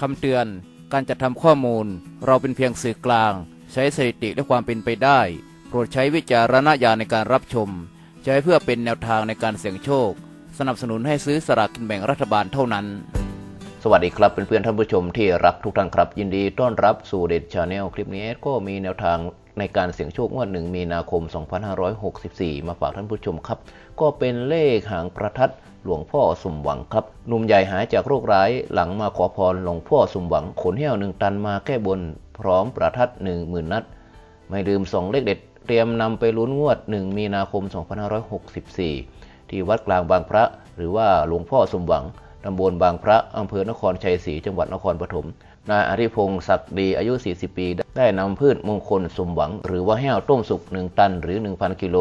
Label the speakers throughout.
Speaker 1: คำเตือน การจัดทำข้อมูล เราเป็นเพียงสื่อกลาง ใช้สถิติและความเป็นไปได้ โปรดใช้วิจารณญาณในการรับชม ใช้เพื่อเป็นแนวทางในการเสี่ยงโชค สนับสนุนให้ซื้อสลากกินแบ่งรัฐบาลเท่านั้น
Speaker 2: สวัสดีครับเพื่อนๆท่านผู้ชมที่รักทุกท่านครับ ยินดีต้อนรับสู่เด็ดชาแนลคลิปนี้ก็มีแนวทาง ในการเสี่ยงโชคงวดหนึ่งมีนาคม 2564 มาฝากท่านผู้ชมครับ ก็เป็นเลขหางประทัดหลวงพ่อสมหวังครับหนุ่มใหญ่หายจากโรคร้ายหลังมาขอพรหลวงพ่อสมหวังขนเหี้ยวหนึ่งตันมาแก้บน พร้อมประทัดหนึ่งหมื่นนัด ไม่ลืมส่งเลขเด็ด เตรียมนำไปลุ้นงวด 1 มีนาคม 2564 ที่วัดกลางบางพระ หรือว่าหลวงพ่อสมหวัง ตำบลบางพระอำเภอนครชัยศรีจังหวัดนครปฐมนายอริพงศ์ศักดีอายุ 40 ปี ได้นำพืชมงคลสมหวัง หรือว่าแห้วต้มสุก 1 ตันหรือ 1,000 กิโล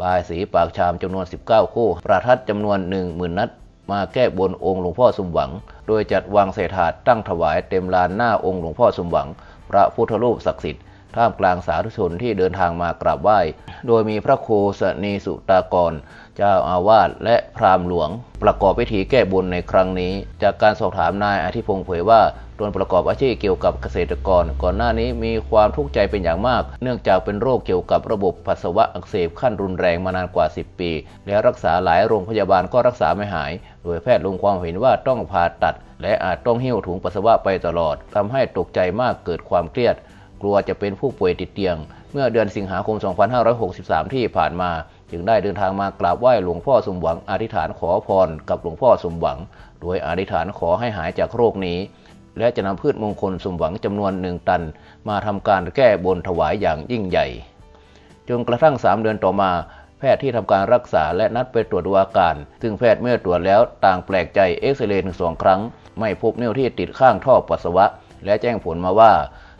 Speaker 2: บายสีปากชามจำนวน 19 คู่ ประทัดจำนวน 10,000 นัด มาแก้บนองค์หลวงพ่อสมหวัง โดยจัดวางใส่ถาดตั้งถวายเต็มลานหน้าองค์หลวงพ่อสมหวัง พระพุทธรูปศักดิ์สิทธิ์ท่ามกลางสาธุชนที่เดินทางมากราบไหว้ โดยมีพระครูสนีสุตากร เจ้าอาวาสและพราหมณ์หลวง ประกอบพิธีแก้บนในครั้งนี้ จากการสอบถามนายอาทิพงศ์เผยว่าตนประกอบอาชีพเกี่ยวกับเกษตรกร ก่อนหน้านี้มีความทุกข์ใจเป็นอย่างมาก เนื่องจากเป็นโรคเกี่ยวกับระบบปัสสาวะอักเสบขั้นรุนแรงมานานกว่า 10 ปี และรักษาหลายโรงพยาบาลก็รักษาไม่หาย โดยแพทย์ลงความเห็นว่าต้องผ่าตัด และอาจต้องหิ้วถุงปัสสาวะไปตลอดทำให้ตกใจมากเกิดความเครียด กลัวจะเป็นผู้ป่วยติดเตียง เมื่อเดือนสิงหาคม 2563 ที่ผ่านมา จึงได้เดินทางมากราบไหว้หลวงพ่อสมหวังอธิษฐานขอพรกับหลวงพ่อสมหวัง โดยอธิษฐานขอให้หายจากโรคนี้ และจะนำพืชมงคลสมหวังจำนวนหนึ่งตัน มาทำการแก้บนถวายอย่างยิ่งใหญ่ จนกระทั่ง 3 เดือนต่อมาแพทย์ที่ทำการรักษาและนัดไปตรวจดูอาการ ซึ่งแพทย์เมื่อตรวจแล้วต่างแปลกใจเอ็กซเรย์ถึงสองครั้ง ไม่พบนิ้วที่ติดข้างท่อปัสสาวะ และแจ้งผลมาว่า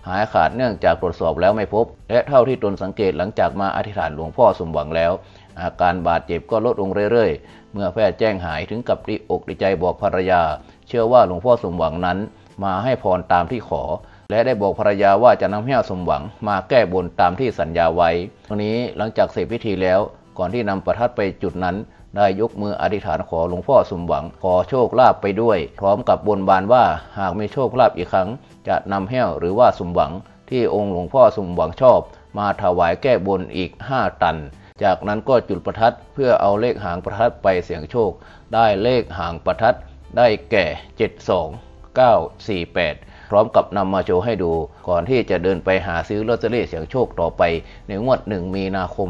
Speaker 2: หายขาดเนื่องจากตรวจสอบแล้วไม่พบ และเท่าที่ตนสังเกตหลังจากมาอธิษฐานหลวงพ่อสมหวังแล้ว อาการบาดเจ็บก็ลดลงเรื่อยๆ เมื่อแพทย์แจ้งหายถึงกับดีอกดีใจบอกภรรยา เชื่อว่าหลวงพ่อสมหวังนั้น มาให้พรตามที่ขอ และได้บอกภรรยาว่าจะนำแห้วสมหวัง มาแก้บนตามที่สัญญาไว้ตรงนี้หลังจากเสร็จพิธีแล้ว ก่อนที่นำประทัดไปจุดนั้น ได้ยกมืออธิษฐานขอหลวงพ่อสมหวัง ขอโชคลาภไปด้วย พร้อมกับบนบานว่าหากมีโชคลาภอีกครั้ง จะนำแห้วหรือว่าสมหวัง ที่องค์หลวงพ่อสมหวังชอบ มาถวายแก้บนอีก 5 ตัน จากนั้นก็จุดประทัดเพื่อเอาเลขหางประทัดไปเสี่ยงโชค ได้เลขหางประทัดได้แก่ 72 948 พร้อมกับนำมาโชว์ให้ดู ก่อนที่จะเดินไปหาซื้อลอตเตอรี่เสียงโชคต่อไป ในงวด 1 มีนาคม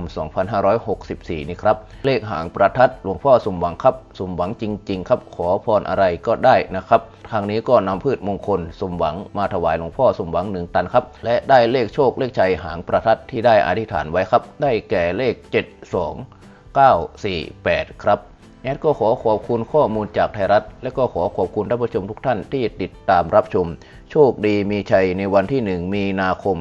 Speaker 2: 2564 นี่ครับ เลขหางประทัดหลวงพ่อสมหวังครับสมหวังจริง ๆ ครับขอพรอะไรก็ได้นะครับทางนี้ก็นำพืชมงคลสมหวังมาถวายหลวงพ่อสมหวังหนึ่งตันครับ และได้เลขโชคเลขชัยหางประทัดที่ได้อธิษฐานไว้ครับ ได้แก่เลข 72 948 ครับ แอดก็ขอขอบคุณข้อมูลจากไทยรัฐ และก็ขอขอบคุณท่านผู้ชมทุกท่านที่ติดตามรับชม โชคดีมีชัยในวันที่ 1 มีนาคม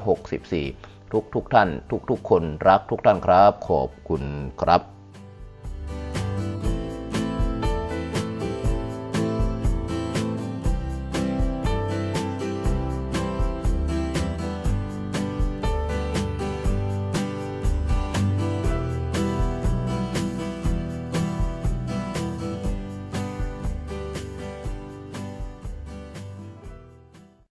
Speaker 2: 2564 ทุกทุกท่าน ทุกทุกคนรักทุกท่านครับ ขอบคุณครับ